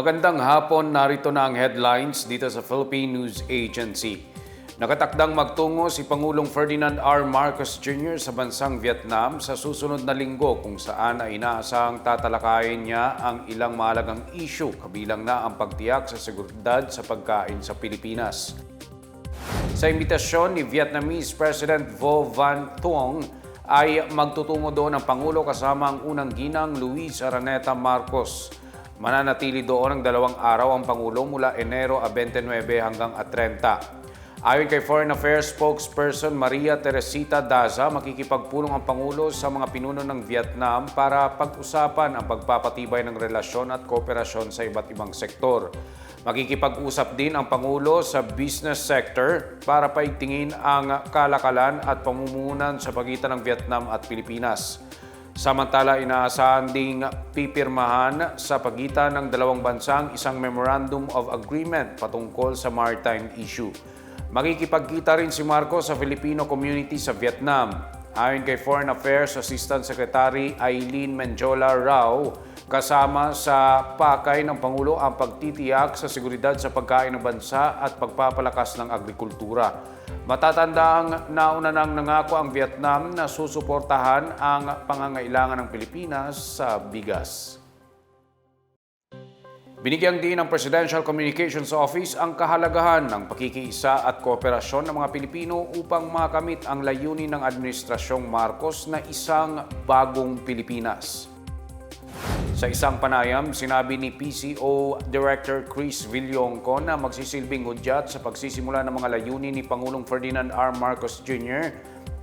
Magandang hapon, narito na ang headlines dito sa Philippine News Agency. Nakatakdang magtungo si Pangulong Ferdinand R. Marcos Jr. sa bansang Vietnam sa susunod na linggo kung saan ay inaasahang tatalakayin niya ang ilang mahalagang issue kabilang na ang pagtiyak sa seguridad sa pagkain sa Pilipinas. Sa imbitasyon ni Vietnamese President Vo Van Thuong ay magtutungo doon ang Pangulo kasama ang unang ginang Luis Araneta Marcos. Mananatili doon ang dalawang araw ang Pangulo mula Enero a 29 hanggang a 30. Ayon kay Foreign Affairs spokesperson Maria Teresita Daza, makikipagpulong ang Pangulo sa mga pinuno ng Vietnam para pag-usapan ang pagpapatibay ng relasyon at kooperasyon sa iba't ibang sektor. Makikipag-usap din ang Pangulo sa business sector para paigtingin ang kalakalan at pamumunan sa pagitan ng Vietnam at Pilipinas. Samantala, inaasahan ding pipirmahan sa pagitan ng dalawang bansang isang Memorandum of Agreement patungkol sa maritime issue. Makikipagkita rin si Marcos sa Filipino community sa Vietnam. Ayon kay Foreign Affairs Assistant Secretary Eileen Menjola Rao, kasama sa pakay ng Pangulo ang pagtitiyak sa seguridad sa pagkain ng bansa at pagpapalakas ng agrikultura. Matatanda ang nauna nang nangako ang Vietnam na susuportahan ang pangangailangan ng Pilipinas sa bigas. Binigyan din ng Presidential Communications Office ang kahalagahan ng pakikiisa at kooperasyon ng mga Pilipino upang makamit ang layunin ng Administrasyong Marcos na isang bagong Pilipinas. Sa isang panayam, sinabi ni PCO Director Chris Villonco na magsisilbing hudyat sa pagsisimula ng mga layunin ni Pangulong Ferdinand R. Marcos Jr.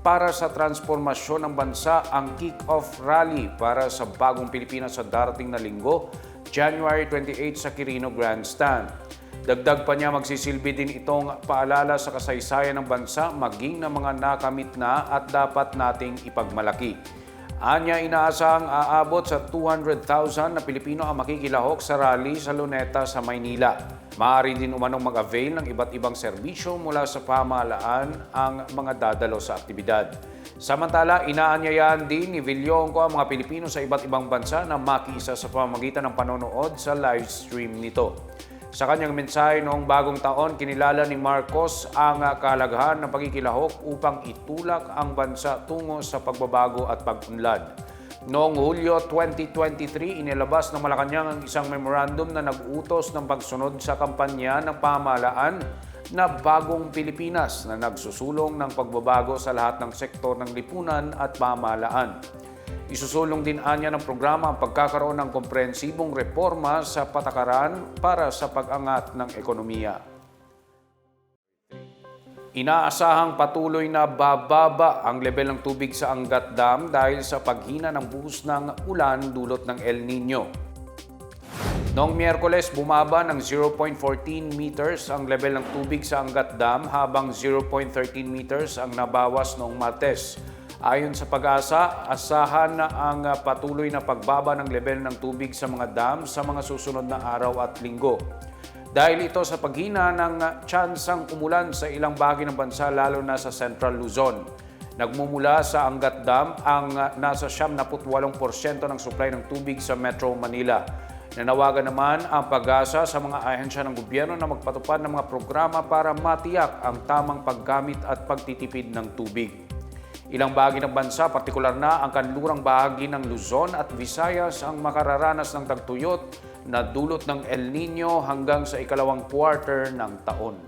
para sa transformasyon ng bansa ang kick-off rally para sa bagong Pilipinas sa darating na linggo, January 28 sa Quirino Grandstand. Dagdag pa niya magsisilbi din itong paalala sa kasaysayan ng bansa maging ng mga nakamit na at dapat nating ipagmalaki. Anya inaasahang aabot sa 200,000 na Pilipino ang makikilahok sa rally sa Luneta sa Maynila. Maaari din umanong mag-avail ng iba't ibang serbisyo mula sa pamahalaan ang mga dadalo sa aktibidad. Samantala, inaanyayahan din ni Villonco ang mga Pilipino sa iba't ibang bansa na makiisa sa pamamagitan ng panonood sa live stream nito. Sa kanyang mensahe noong bagong taon, kinilala ni Marcos ang kahalagahan ng pagkikilahok upang itulak ang bansa tungo sa pagbabago at pag-unlad. Noong Hulyo 2023, inilabas ng Malacanang ang isang memorandum na nag-utos ng pagsunod sa kampanya ng pamahalaan na Bagong Pilipinas na nagsusulong ng pagbabago sa lahat ng sektor ng lipunan at pamahalaan. Isusulong din anya ng programa ang pagkakaroon ng komprehensibong reforma sa patakaran para sa pag-angat ng ekonomiya. Inaasahang patuloy na bababa ang level ng tubig sa Angat Dam dahil sa paghina ng buhos ng ulan dulot ng El Nino. Noong Miyerkules, bumaba ng 0.14 meters ang level ng tubig sa Angat Dam habang 0.13 meters ang nabawas noong Martes. Ayon sa pag-asa, asahan na ang patuloy na pagbaba ng level ng tubig sa mga dam sa mga susunod na araw at linggo. Dahil ito sa paghina ng tsansang umulan sa ilang bahagi ng bansa lalo na sa Central Luzon. Nagmumula sa Angat Dam ang nasa 78% ng supply ng tubig sa Metro Manila. Nanawagan naman ang pag-asa sa mga ahensya ng gobyerno na magpatupad ng mga programa para matiyak ang tamang paggamit at pagtitipid ng tubig. Ilang bahagi ng bansa, partikular na ang kanlurang bahagi ng Luzon at Visayas ang makararanas ng tagtuyot na dulot ng El Nino hanggang sa ikalawang quarter ng taon.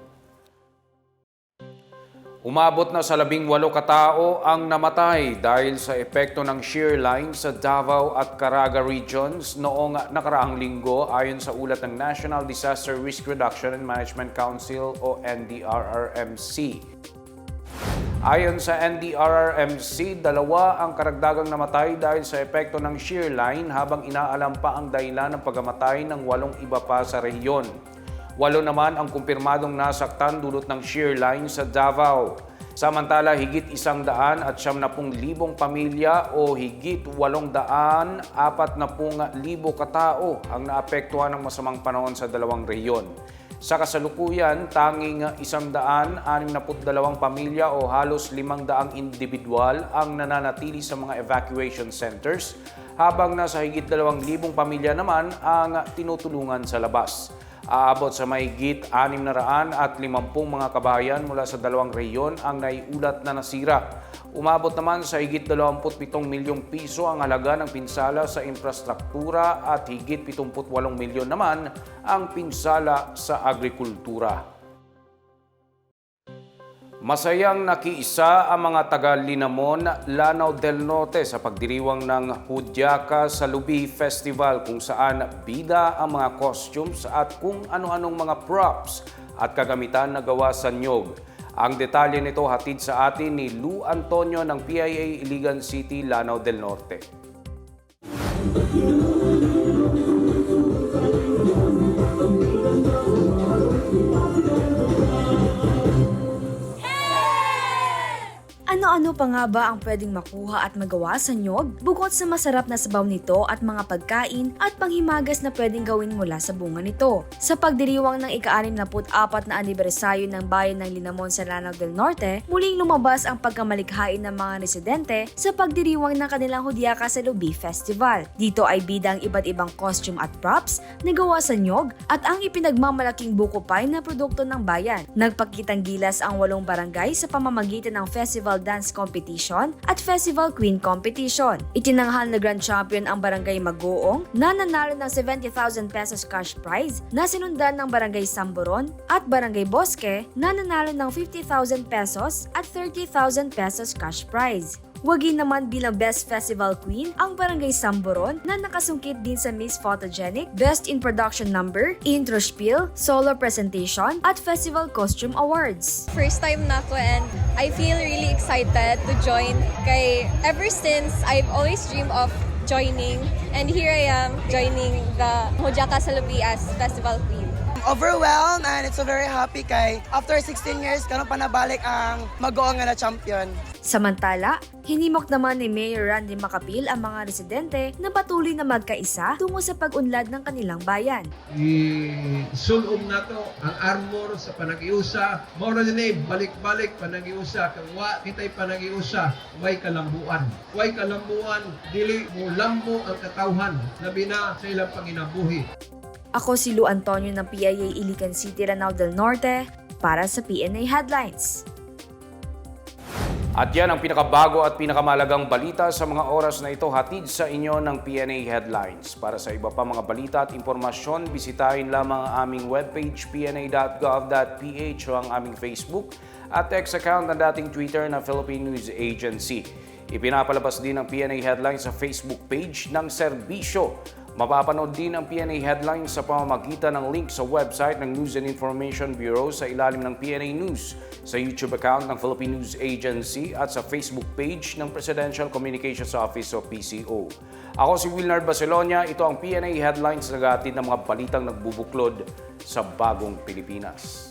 Umabot na sa labing walo katao ang namatay dahil sa epekto ng shear line sa Davao at Caraga regions noong nakaraang linggo ayon sa ulat ng National Disaster Risk Reduction and Management Council o NDRRMC. Ayon sa NDRRMC, dalawa ang karagdagang namatay dahil sa epekto ng shear line habang inaalam pa ang dahilan ng pagkamatay ng walong iba pa sa rehiyon. Walo naman ang kumpirmadong nasaktan dulot ng shear line sa Davao. Samantala, higit isang daan at siyam na pung libong pamilya o higit walong daan apat na pung libo katao ang naapektuhan ng masamang panahon sa dalawang rehiyon. Sa kasalukuyan, tanging 162 pamilya o halos 500 individual ang nananatili sa mga evacuation centers habang nasa higit 2,000 pamilya naman ang tinutulungan sa labas. Aabot sa mahigit 600 at 50 mga kabayan mula sa dalawang reyon ang naiulat na nasira. Umabot naman sa higit 27 milyong piso ang halaga ng pinsala sa infrastruktura at higit 78 milyon naman ang pinsala sa agrikultura. Masayang nakiisa ang mga taga-Linamon, Lanao del Norte sa pagdiriwang ng Hudyaka sa Lubi Festival kung saan bida ang mga costumes at kung ano-anong mga props at kagamitan na gawa sa nyog. Ang detalye nito hatid sa atin ni Lou Antonio ng PIA Iligan City, Lanao del Norte. Ano-ano pa nga ba ang pwedeng makuha at magawa sa nyog bukod sa masarap na sabaw nito at mga pagkain at panghimagas na pwedeng gawin mula sa bunga nito? Sa pagdiriwang ng ika-64 na anibersaryo ng bayan ng Linamon sa Lanao del Norte, muling lumabas ang pagkamalikhain ng mga residente sa pagdiriwang ng kanilang Hudyaka sa Lubi Festival. Dito ay bida ang iba't ibang costume at props na gawa sa nyog at ang ipinagmamalaking buko pie na produkto ng bayan. Nagpakitang gilas ang walong barangay sa pamamagitan ng Festival Dance Competition at Festival Queen Competition. Itinanghal na Grand Champion ang Barangay Magoong na nanalo ng 70,000 pesos cash prize na sinundan ng Barangay Samboron at Barangay Bosque na nanalo ng 50,000 pesos at 30,000 pesos cash prize. Wagi naman bilang Best Festival Queen ang Barangay Samboron na nakasungkit din sa Miss Photogenic, Best in Production Number, Intro Spiel, Solo Presentation at Festival Costume Awards. First time na ako and I feel really excited to join. Kay ever since I've always dreamed of joining and here I am joining the Hojaka Salubi Festival Queen. Overwhelmed and it's so very happy kay after 16 years karon pa nabalik ang mag-oo nga na champion. Samantala, hinimok naman ni Mayor Randy Macapil ang mga residente na patuloy na magkaisa tungo sa pag-unlad ng kanilang bayan. isulong nato ang armor sa panagiusa. Mao na dinay balik-balik panagiusa. Kang wa kitay panagiusa. Way kalambuan. Way kalambuan dili mo lambo ang katawhan. Labi na sa ilang panginabuhi Ako si Lu Antonio ng PIA Ilican City, Lanao del Norte para sa PNA Headlines. At yan ang pinakabago at pinakamalagang balita sa mga oras na ito hatid sa inyo ng PNA Headlines. Para sa iba pa mga balita at impormasyon, bisitahin lamang ang aming webpage pna.gov.ph o ang aming Facebook at X account ng dating Twitter na Philippine News Agency. Ipinapalabas din ang PNA Headlines sa Facebook page ng serbisyo. Mapapanood din ang PNA Headlines sa pamamagitan ng link sa website ng News and Information Bureau sa ilalim ng PNA News, sa YouTube account ng Philippine News Agency at sa Facebook page ng Presidential Communications Office o PCO. Ako si Wilnard Baselonia, ito ang PNA Headlines na ng mga balitang nagbubuklod sa bagong Pilipinas.